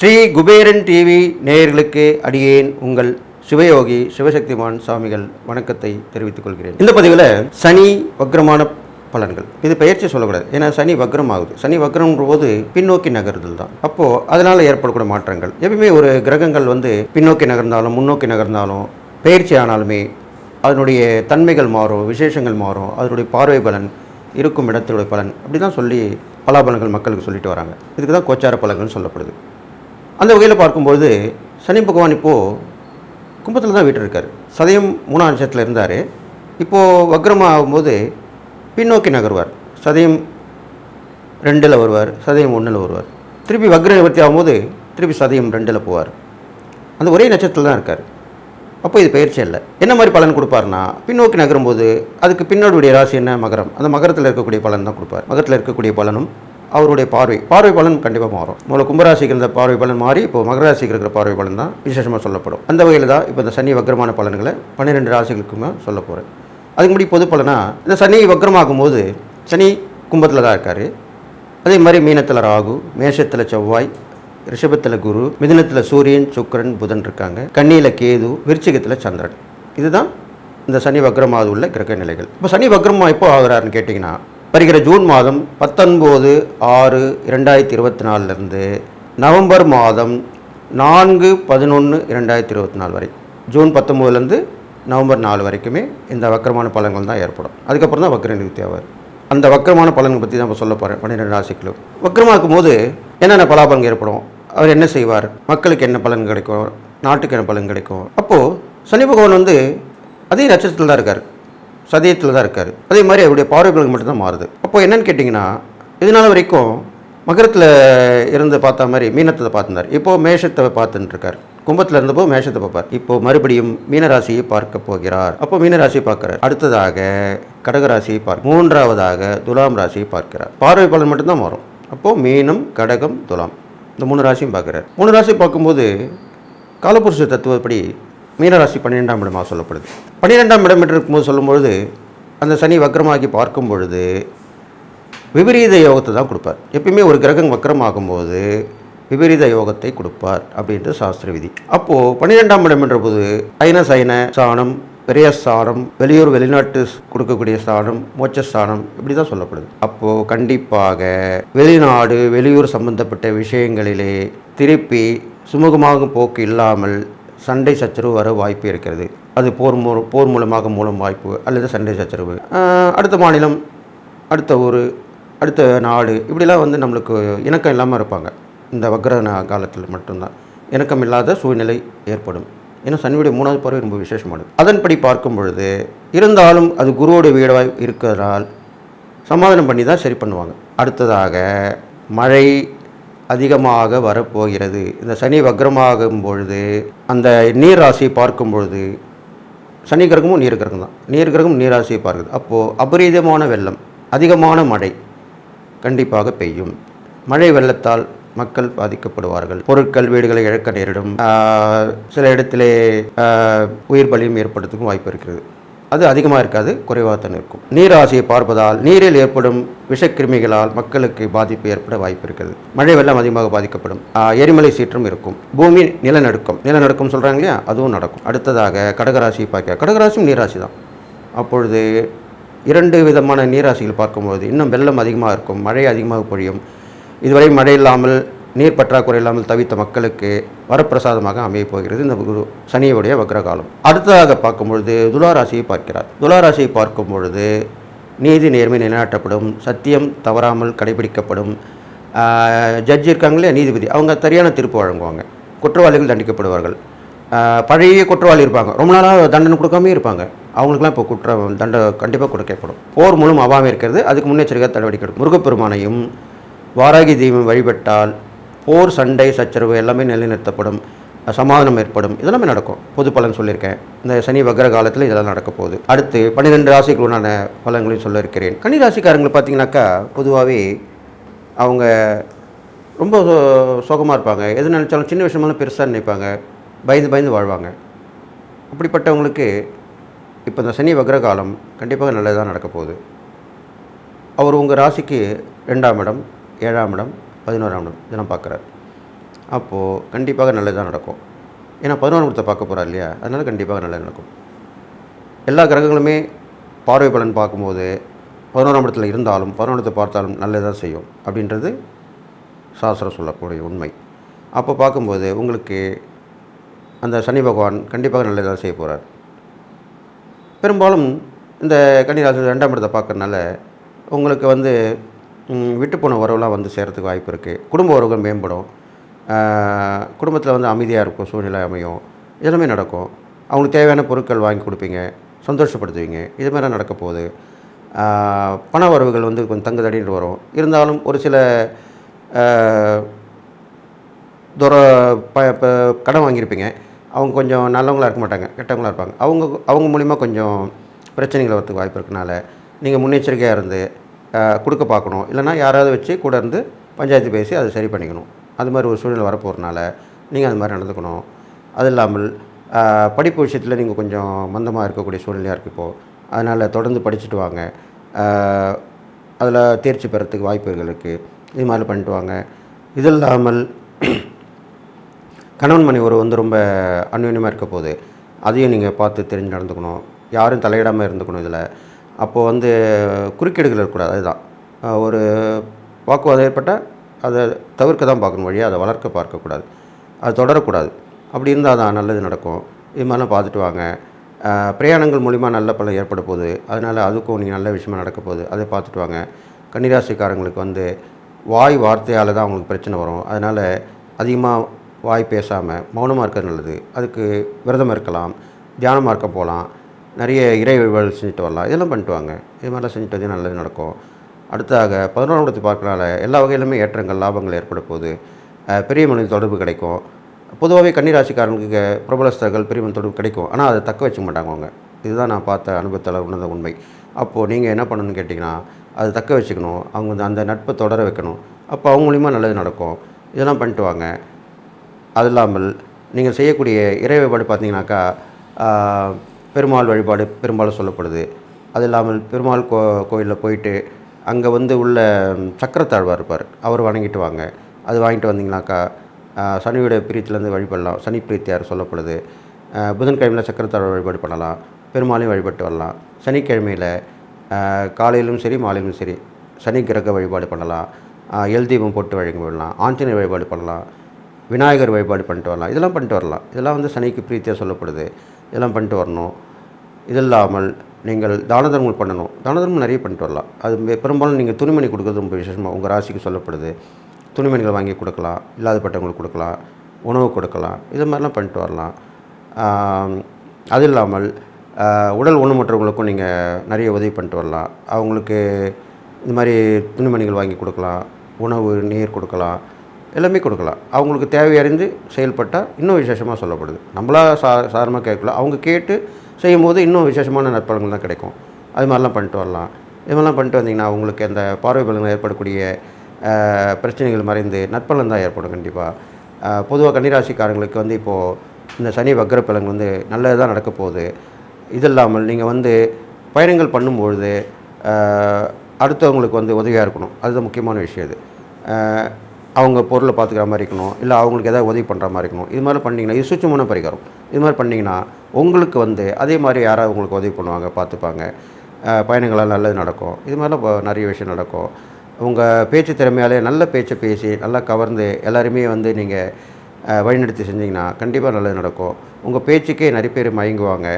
Sri Kuberan TV நேயர்களுக்கு அடியேன் உங்கள் சிவயோகி சிவசக்திமான் சுவாமிகள் வணக்கத்தை தெரிவித்துக் கொள்கிறேன். இந்த பதிவில் சனி வக்ரமான பலன்கள். இது பயிற்சி சொல்லக்கூடாது. ஏன்னா சனி வக்ரம் ஆகுது. சனி வக்ரம்ன்ற போது பின்னோக்கி நகர்தல் தான். அப்போது அதனால் ஏற்படக்கூடிய மாற்றங்கள். எப்பயுமே ஒரு கிரகங்கள் வந்து பின்னோக்கி நகர்ந்தாலும் முன்னோக்கி நகர்ந்தாலும் பயிற்சி ஆனாலுமே அதனுடைய தன்மைகள் மாறும் விசேஷங்கள் மாறும் அதனுடைய பார்வை பலன் இருக்கும் இடத்தினுடைய பலன் அப்படி தான் சொல்லி பலாபலன்கள் மக்களுக்கு சொல்லிட்டு வராங்க. இதுக்கு தான் கோச்சார பலன்கள்னு சொல்லப்படுது. அந்த வகையில் பார்க்கும்போது சனி பகவான் இப்போது கும்பத்தில் தான் வீட்டு இருக்கார் சதயம் மூணாம் நட்சத்திரத்தில் இருந்தார். இப்போது வக்ரமாக ஆகும்போது பின்னோக்கி நகர்வார். சதயம் ரெண்டில் வருவார் சதயம் ஒன்றில் வருவார். திருப்பி வக்ர நிவர்த்தி ஆகும்போது திருப்பி சதயம் ரெண்டில் போவார். அந்த ஒரே நட்சத்திரத்தில் தான் இருக்கார். அப்போ இது பயிற்சி இல்லை என்ன மாதிரி பலன் கொடுப்பாருன்னா பின்னோக்கி நகரும்போது அதுக்கு பின்னாடியுடைய ராசி என்ன? மகரம். அந்த மகரத்தில் இருக்கக்கூடிய பலன் தான் கொடுப்பார். மகரத்தில் இருக்கக்கூடிய பலனும் அவருடைய பார்வை. பார்வை பலன் கண்டிப்பாக மாறும். முதல்ல கும்பராசிக்கு இருந்த பார்வை பலன் மாறி இப்போ மகர ராசிக்கு இருக்கிற பார்வை பலன் தான் விசேஷமாக சொல்லப்படும். அந்த வகையில் தான் இப்போ இந்த சனி வக்ரமான பலன்களை பன்னிரெண்டு ராசிகளுக்குமே சொல்ல போகிறேன் அதுக்கு முடி பொது பலனா இந்த சனி வக்ரமாகும் போது சனி கும்பத்தில் தான் இருக்கார். அதே மாதிரி மீனத்தில் ராகு மேஷத்தில் செவ்வாய் ரிஷபத்தில் குரு மிதனத்தில் சூரியன் சுக்கரன் புதன் இருக்காங்க. கண்ணியில் கேது விருச்சிகத்தில் சந்திரன். இதுதான் இந்த சனி வக்ரமாவது உள்ள கிரக நிலைகள். இப்போ சனி வக்ரமா எப்போ ஆகிறாருன்னு கேட்டிங்கன்னா வருகிற ஜூன் மாதம் பத்தொன்பது ஆறு இரண்டாயிரத்தி இருபத்தி நாலுலேருந்து நவம்பர் மாதம் நான்கு பதினொன்று இரண்டாயிரத்தி இருபத்தி நாலு வரை. ஜூன் பத்தொம்போதுலேருந்து நவம்பர் நாலு வரைக்குமே இந்த வக்கரமான பலன்கள் தான் ஏற்படும். அதுக்கப்புறம் தான் வக்கர நிவர்த்தி ஆவார். அந்த வக்கரமான பலன்கள் பற்றி தான் இப்போ சொல்ல போகிறேன் பன்னிரெண்டு ராசிகளும். வக்கரமாக போது என்னென்ன பலாபலங்கள் ஏற்படும்? அவர் என்ன செய்வார்? மக்களுக்கு என்ன பலன் கிடைக்கும்? நாட்டுக்கு என்ன பலன் கிடைக்கும்? அப்போது சனி பகவான் வந்து அதே நட்சத்திரத்தில் தான் இருக்கார். சதயத்தில் தான் இருக்கார். அதே மாதிரி அவருடைய பார்வைகளுக்கு மட்டும்தான் மாறுது. அப்போ என்னன்னு கேட்டிங்கன்னா இதனால் வரைக்கும் மகரத்தில் இருந்து பார்த்த மாதிரி மீனத்தை பார்த்துருந்தார். இப்போது மேஷத்தை பார்த்துட்டுருக்கார். கும்பத்தில் இருந்தப்போ மேஷத்தை பார்ப்பார். இப்போ மறுபடியும் மீனராசியை பார்க்க போகிறார். அப்போ மீனராசியை பார்க்கிறார். அடுத்ததாக கடகராசியை பார்க்க மூன்றாவதாக துலாம் ராசியை பார்க்கிறார். பார்வை பலன் மட்டும்தான் மாறும். அப்போது மீனம் கடகம் துலாம். இந்த மூணு ராசியும் பார்க்குறார். மூணு ராசி பார்க்கும்போது காலபுருஷ தத்துவப்படி மீனராசி பன்னிரெண்டாம் இடமாக சொல்லப்படுது. பன்னிரெண்டாம் இடம் என்று இருக்கும்போது சொல்லும்பொழுது அந்த சனி வக்கரமாகி பார்க்கும் பொழுது விபரீத யோகத்தை தான் கொடுப்பார். எப்பயுமே ஒரு கிரகம் வக்கரமாகும்போது விபரீத யோகத்தை கொடுப்பார் அப்படின்றது சாஸ்திர விதி. அப்போது பன்னிரெண்டாம் இடம் என்ற போது ஐன சைன ஸ்தானம் வெளியூர் வெளிநாட்டு கொடுக்கக்கூடிய ஸ்தானம் மோட்சஸ்தானம் இப்படி தான் சொல்லப்படுது. அப்போது கண்டிப்பாக வெளிநாடு வெளியூர் சம்பந்தப்பட்ட விஷயங்களிலே திருப்பி சுமூகமாக போக்கு இல்லாமல் சண்டை சச்சரவு வர வாய்ப்பு இருக்கிறது. அது போர் மூ போர் மூலமாக மூலம் வாய்ப்பு அல்லது சண்டை சச்சரவு. அடுத்த மாநிலம் அடுத்த ஊர் அடுத்த நாடு இப்படிலாம் வந்து நம்மளுக்கு இணக்கம் இல்லாமல் இருப்பாங்க. இந்த வக்ர காலத்தில் மட்டும்தான். இணக்கம் இல்லாத சூழ்நிலை ஏற்படும். ஏன்னா சனியுடைய மூணாவது பார்வை ரொம்ப விசேஷமானது. அதன்படி பார்க்கும் பொழுது இருந்தாலும் அது குருவோட வீடாக இருக்கிறதால் சமாதானம் பண்ணி தான் சரி பண்ணுவாங்க. அடுத்ததாக மழை அதிகமாக வரப்போகிறது. இந்த சனி வக்ரமாகும் பொழுது அந்த நீர் ராசியை பார்க்கும் பொழுது சனி கிரகமும் நீர் கிரகம் தான். நீர் கிரகம் நீர் ராசியை பார்க்குது. அப்போது அபரீதமான வெள்ளம் அதிகமான மழை கண்டிப்பாக பெய்யும். மழை வெள்ளத்தால் மக்கள் பாதிக்கப்படுவார்கள். பொருட்கள் வீடுகளை இழக்க நேரிடும். சில இடத்திலே உயிர் பலியும் ஏற்படுறதுக்கும் வாய்ப்பு இருக்கிறது. அது அதிகமாக இருக்காது குறைவாக தான் இருக்கும். நீராசியை பார்ப்பதால் நீரில் ஏற்படும் விஷக்கிருமிகளால் மக்களுக்கு பாதிப்பு ஏற்பட வாய்ப்பு இருக்கிறது. மழை வெள்ளம் அதிகமாக பாதிக்கப்படும். எரிமலை சீற்றம் இருக்கும். பூமி நிலநடுக்கம். நிலநடுக்கம் சொல்கிறாங்க இல்லையா? அதுவும் நடக்கும். அடுத்ததாக கடகராசியை பார்க்க. கடகராசியும் நீராசி தான். அப்பொழுது இரண்டு விதமான நீராசிகள் பார்க்கும்போது இன்னும் வெள்ளம் அதிகமாக இருக்கும் மழை அதிகமாக பொழியும் இதுவரை மழை இல்லாமல் நீர் பற்றாக்குறை இல்லாமல் தவித்த மக்களுக்கு வரப்பிரசாதமாக அமையப் போகிறது இந்த குரு சனியுடைய வக்ரகாலம். அடுத்ததாக பார்க்கும்பொழுது துளாராசியை பார்க்கிறார். துளாராசியை பார்க்கும் பொழுது நீதி நேர்மை நிலைநாட்டப்படும் சத்தியம் தவறாமல் கடைபிடிக்கப்படும். ஜட்ஜ் இருக்காங்களே நீதிபதி. அவங்க சரியான தீர்ப்பு வழங்குவாங்க. குற்றவாளிகள் தண்டிக்கப்படுவார்கள். பழைய குற்றவாளி இருப்பாங்க. ரொம்ப நாளாக தண்டனை கொடுக்காமே இருப்பாங்க. அவங்களுக்குலாம் இப்போ குற்றம் தண்டை கண்டிப்பாக கொடுக்கப்படும். போர் மூலம் அவாமல் இருக்கிறது. அதுக்கு முன்னெச்சரிக்கை நடவடிக்கை எடுக்கும். முருகப்பெருமானையும் வாராகி தெய்வம் வழிபட்டால் போர் சண்டை சச்சரவு எல்லாமே நிலைநிறுத்தப்படும். சமாதானம் ஏற்படும். இதெல்லாமே நடக்கும். பொது பலன் சொல்லியிருக்கேன். இந்த சனி வக்ர காலத்தில் இதெல்லாம் நடக்க போகுது. அடுத்து பன்னிரெண்டு ராசிகளுடான பலன்களையும் சொல்ல இருக்கிறேன் கன்னி ராசிக்காரங்களை பார்த்தீங்கன்னாக்கா பொதுவாகவே அவங்க ரொம்ப சோ- சோகமாக இருப்பாங்க. எது நினச்சாலும் சின்ன விஷயமெல்லாம் பெருசாக நினைப்பாங்க. பயந்து பயந்து வாழ்வாங்க. அப்படிப்பட்டவங்களுக்கு இப்போ இந்த சனி வக்ர காலம் கண்டிப்பாக நல்லதாக நடக்க போகுது. அவர் உங்கள் ராசிக்கு ரெண்டாம் இடம். ஏழாம் இடம் பதினோராம் இடம் இதெல்லாம் பார்க்குறாரு. அப்போது கண்டிப்பாக நல்லதாக நடக்கும். ஏன்னா பதினோராம் இடத்தை பார்க்க போகிறார் இல்லையா? அதனால் கண்டிப்பாக நல்லது நடக்கும். எல்லா கிரகங்களுமே பார்வை பலன் பார்க்கும்போது பதினோராம் இடத்துல இருந்தாலும் பதினோரத்தை பார்த்தாலும் நல்லதாக செய்யும் அப்படின்றது சாஸ்திரம் சொல்லக்கூடிய உண்மை. அப்போ பார்க்கும்போது உங்களுக்கு அந்த சனி பகவான் கண்டிப்பாக நல்லதாக செய்ய போகிறார் பெரும்பாலும் இந்த கன்னிராசி ரெண்டாம் இடத்தை பார்க்கறனால உங்களுக்கு வந்து விட்டுப்போன விட்டு போன உறவுலாம் வந்து சேரத்துக்கு வாய்ப்பு இருக்குது குடும்ப உறவுகள் மேம்படும். குடும்பத்தில் வந்து அமைதியாக இருக்கும் சூழ்நிலை அமையும். எல்லாமே நடக்கும். அவங்களுக்கு தேவையான பொருட்கள் வாங்கி கொடுப்பீங்க சந்தோஷப்படுத்துவீங்க. இது மாதிரிலாம் நடக்க போகுது. பண வரவுகள் வந்து கொஞ்சம் தங்கு தடின்னு வரும். இருந்தாலும் ஒரு சில துர ப இப்போ கடன் வாங்கியிருப்பீங்க. அவங்க கொஞ்சம் நல்லவங்களா இருக்க மாட்டாங்க கெட்டவங்களா இருப்பாங்க. அவங்க அவங்க மூலிமா கொஞ்சம் பிரச்சனைகள் வரதுக்கு வாய்ப்பு இருக்கனால நீங்கள் முன்னெச்சரிக்கையாக இருந்து கொடுக்க பார்க்கணும். இல்லைன்னா யாராவது வச்சு கூட இருந்து பஞ்சாயத்து பேசி அதை சரி பண்ணிக்கணும். அது மாதிரி ஒரு சூழ்நிலை வரப்போகிறனால நீங்கள் அது மாதிரி நடந்துக்கணும். அது இல்லாமல் படிப்பு விஷயத்தில் நீங்கள் கொஞ்சம் மந்தமாக இருக்கக்கூடிய சூழ்நிலையாக இருக்குது இப்போது அதனால் தொடர்ந்து படிச்சுட்டு வாங்க. அதில் தேர்ச்சி பெறத்துக்கு வாய்ப்புகள் இருக்குது இது மாதிரி பண்ணிட்டு வாங்க. இது இல்லாமல் கணவன் மணி உறவு வந்து ரொம்ப அந்யோன்யமாக இருக்க போகுது. அதையும் நீங்கள் பார்த்து தெரிஞ்சு நடந்துக்கணும். யாரும் தலையிடாமல் இருந்துக்கணும் இதில். அப்போது வந்து குறுக்கீடுகள் இருக்கக்கூடாது அதுதான். ஒரு வாக்குவாதம் ஏற்பட்டால் அதை தவிர்க்க தான் பார்க்கணும் வழியாக அதை வளர்க்க பார்க்கக்கூடாது. அது தொடரக்கூடாது. அப்படி இருந்தால் தான் நல்லது நடக்கும். இது மாதிரிலாம் பார்த்துட்டு வாங்க. பிரயாணங்கள் மூலிமா நல்ல பலன் ஏற்பட போகுது. அதனால் அதுக்கும் நீங்கள் நல்ல விஷயமா நடக்க போகுது. அதை பார்த்துட்டு வாங்க. கன்னிராசிக்காரங்களுக்கு வந்து வாய் வார்த்தையால் தான் அவங்களுக்கு பிரச்சனை வரும். அதனால் அதிகமாக வாய் பேசாமல் மௌனமாக இருக்கிறது நல்லது. அதுக்கு விரதம் இருக்கலாம் தியானமாக இருக்க போகலாம். நிறைய இறை வழிபாடு செஞ்சுட்டு வரலாம். இதெல்லாம் பண்ணிட்டு வாங்க. இது மாதிரிலாம் செஞ்சுட்டு வந்து நல்லது நடக்கும். அடுத்ததாக பதினோராம் இடத்தை பார்க்கறனால எல்லா வகையிலுமே ஏற்றங்கள் லாபங்கள் ஏற்பட போகுது. பெரிய மனித தொடர்பு கிடைக்கும். பொதுவாகவே கன்னிராசிக்காரனுக்கு பிரபலஸ்தர்கள் பெரிய மனித தொடர்பு கிடைக்கும். ஆனால் அதை தக்க வச்சுக்க மாட்டாங்க அவங்க. இதுதான் நான் பார்த்த அனுபவத்தில் உணர்ந்த உண்மை. அப்போது நீங்கள் என்ன பண்ணணும்னு கேட்டிங்கன்னா அதை தக்க வச்சுக்கணும். அவங்க வந்து அந்த நட்பை தொடர வைக்கணும். அப்போ அவங்க மூலிமா நல்லது நடக்கும். இதெல்லாம் பண்ணிட்டு வாங்க. அது இல்லாமல் நீங்கள் செய்யக்கூடிய இறை வழிபாடு பார்த்தீங்கன்னாக்கா பெருமாள் வழிபாடு பெரும்பாலும் சொல்லப்படுது. அது இல்லாமல் பெருமாள் கோ கோயிலில் போயிட்டு அங்கே வந்து உள்ள சக்கரத்தாழ்வார் இருப்பார். அவர் வணங்கிட்டு வாங்க. அது வாங்கிட்டு வந்தீங்கன்னாக்கா சனியோட பிரீத்திலேருந்து வழிபடலாம். சனி பிரீத்தியார் சொல்லப்படுது. புதன்கிழமையில் சக்கரத்தாழ்வார் வழிபாடு பண்ணலாம். பெருமாளையும் வழிபட்டு வரலாம். சனிக்கிழமையில் காலையிலும் சரி மாலையிலும் சரி சனி கிரக வழிபாடு பண்ணலாம். ஆஹ், எல் தீபம் போட்டு வழிபடலாம் ஆஞ்சநேயர் வழிபாடு பண்ணலாம். விநாயகர் வழிபாடு பண்ணிட்டு வரலாம். இதெல்லாம் பண்ணிட்டு வரலாம். இதெல்லாம் வந்து சனிக்கு பிரீத்தியாக சொல்லப்படுது. இதெல்லாம் பண்ணிட்டு வரணும். இது இல்லாமல் நீங்கள் தான தர்மங்கள் பண்ணணும். தான தர்மம் நிறைய பண்ணிட்டு வரலாம். அது பெரும்பாலும் நீங்கள் துணிமணி கொடுக்குறது ரொம்ப விசேஷமாக உங்கள் ராசிக்கு சொல்லப்படுது. துணிமணிகள் வாங்கி கொடுக்கலாம். இல்லாதப்பட்டவங்களுக்கு கொடுக்கலாம். உணவு கொடுக்கலாம். இது மாதிரிலாம் பண்ணிட்டு வரலாம். அது இல்லாமல் உடல் ஊனமுற்றவங்களுக்கும் நீங்கள் நிறைய உதவி பண்ணிட்டு வரலாம். அவங்களுக்கு இந்த மாதிரி துணிமணிகள் வாங்கி கொடுக்கலாம். உணவு நீர் கொடுக்கலாம். எல்லாமே கொடுக்கலாம். அவங்களுக்கு தேவையறிந்து செயல்பட்டால் இன்னும் விசேஷமாக சொல்லப்படுது. நம்மளா சா சாதாரணமாக கேட்கல. அவங்க கேட்டு செய்யும்போது இன்னும் விசேஷமான நற்பலங்கள் தான் கிடைக்கும். அது மாதிரிலாம் பண்ணிட்டு வரலாம். இது மாதிரிலாம் பண்ணிட்டு வந்தீங்கன்னா உங்களுக்கு அந்த பார்வை பலங்கள் ஏற்படக்கூடிய பிரச்சனைகள் மறைந்து நற்பலன் தான் ஏற்படும் கண்டிப்பாக பொதுவாக கன்னிராசிக்காரங்களுக்கு வந்து இப்போது இந்த சனி வக்ர பலன் வந்து நல்லது தான் நடக்க போகுது. இது இல்லாமல் நீங்கள் வந்து பயணங்கள் பண்ணும்பொழுது அடுத்தவங்களுக்கு வந்து உதவியாக இருக்கணும். அதுதான் முக்கியமான விஷயம் இது. அவங்க பொருளை பார்த்துக்கிற மாதிரி இருக்கணும். இல்லை அவங்களுக்கு ஏதாவது உதவி பண்ணுற மாதிரி இருக்கணும். இது மாதிரி பண்ணிங்கன்னா இது சுச்சமான பரிகாரம். இது மாதிரி பண்ணிங்கன்னா உங்களுக்கு வந்து அதே மாதிரி யாராவது உங்களுக்கு உதவி பண்ணுவாங்க பார்த்துப்பாங்க. பயணங்களால் நல்லது நடக்கும். இது மாதிரிலாம் இப்போ நிறைய விஷயம் நடக்கும். உங்கள் பேச்சு திறமையாலே நல்ல பேச்சை பேசி நல்லா கவர்ந்து எல்லாருமே வந்து நீங்கள் வழிநடத்தி செஞ்சிங்கன்னா கண்டிப்பாக நல்லது நடக்கும். உங்கள் பேச்சுக்கே நிறைய பேர் மயங்குவாங்க.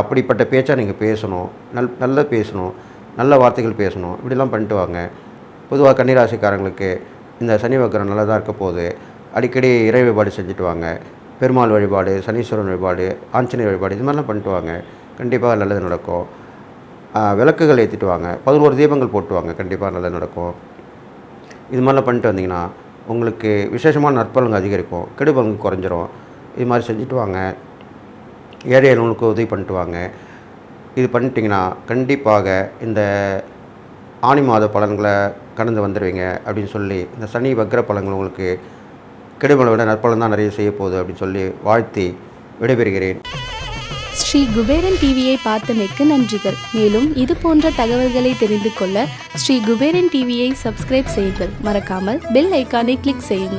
அப்படிப்பட்ட பேச்சாக நீங்கள் பேசணும். நல் நல்லா பேசணும். நல்ல வார்த்தைகள் பேசணும். இப்படிலாம் பண்ணிட்டு வாங்க. பொதுவாக கன்னிராசிக்காரங்களுக்கு இந்த சனி வக்கரம் நல்லா தான் இருக்க போகுது. அடிக்கடி இறை வழிபாடு செஞ்சுட்டு வாங்க. பெருமாள் வழிபாடு சனீஸ்வரன் வழிபாடு ஆஞ்சநேயர் வழிபாடு இது மாதிரிலாம் பண்ணிட்டு வாங்க. கண்டிப்பாக நல்லது நடக்கும். விளக்குகள் ஏற்றிட்டு வாங்க. பதினோரு தீபங்கள் போட்டு வாங்க. கண்டிப்பாக நல்லது நடக்கும். இது மாதிரிலாம் பண்ணிட்டு வந்தீங்கன்னா உங்களுக்கு விசேஷமான நற்பலங்கு அதிகரிக்கும். கெடுபலங்கு குறைஞ்சிரும். இது மாதிரி செஞ்சுட்டு வாங்க. ஏழை உதவி பண்ணிட்டு வாங்க. இது பண்ணிட்டீங்கன்னா கண்டிப்பாக இந்த ஆணி மாத பலன்களை கடந்து வந்துடுவீங்க அப்படின்னு சொல்லி இந்த சனி வக்ர பழங்கள் உங்களுக்கு கெடுமலை விட நற்பலன் தான் நிறைய செய்ய போகுது அப்படின்னு சொல்லி வாழ்த்தி விடைபெறுகிறேன். ஸ்ரீ குபேரன் டிவியை பார்த்தமைக்கு நன்றிகள். மேலும் இது போன்ற தகவல்களை தெரிந்து கொள்ள ஸ்ரீ குபேரன் டிவியை சப்ஸ்கிரைப் செய்யுங்கள். மறக்காமல் பெல் ஐக்கானை கிளிக் செய்யுங்கள்.